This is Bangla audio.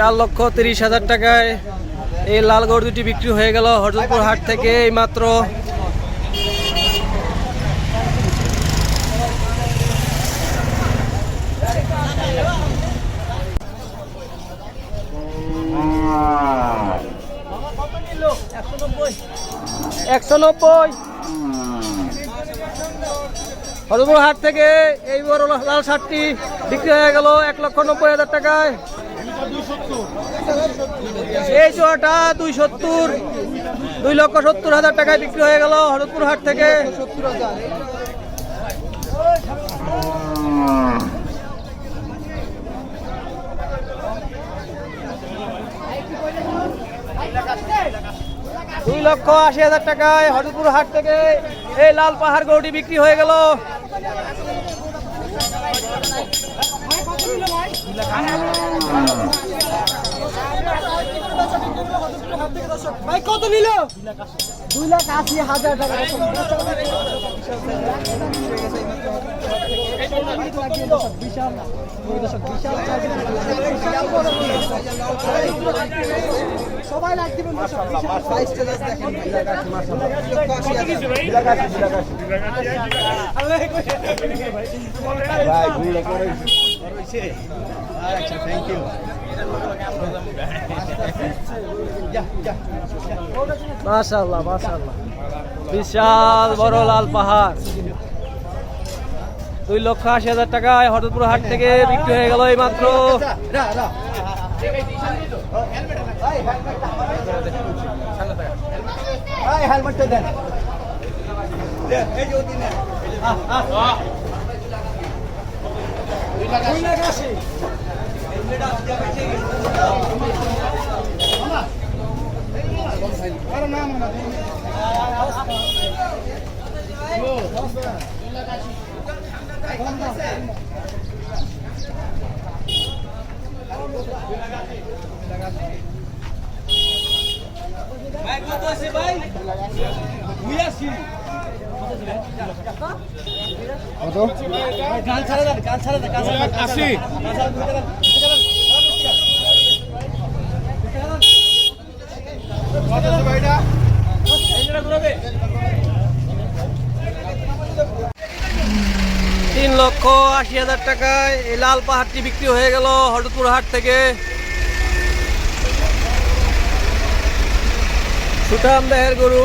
চার লক্ষ তিরিশ হাজার টাকায় এই লাল গরু দুটি বিক্রি হয়ে গেল হরজতপুর হাট থেকে এই মাত্র একশো নব্বই। হরজতপুর হাট থেকে এই বড় লাল শার্টটি বিক্রি হয়ে গেল এক লক্ষ নব্বই হাজার টাকায়। এই জোয়াটা দুই সত্তর, দুই লক্ষ সত্তর হাজার টাকায় বিক্রি হয়ে গেল হরদপুর হাট থেকে। দুই লক্ষ আশি হাজার টাকায় হরদপুর হাট থেকে এই লাল পাহাড় গরুটি বিক্রি হয়ে গেল ভাই কত নিল। দুই লাখ আশি হাজার টাকা। বিশাল সবাই দিবেন মাশাল্লাহ মাশাল্লাহ বিশাল বড় লাল পাহাড়। দুই লক্ষ আশি হাজার টাকায় হরদপুর হাট থেকে বিক্রি হয়ে গেল এই মাত্র দেন দুই লাখ আশি। তিন লক্ষ আশি হাজার টাকায় এই লাল পাহাড়টি বিক্রি হয়ে গেল হরদপুর হাট থেকে। সুঠাম দেহের গরু।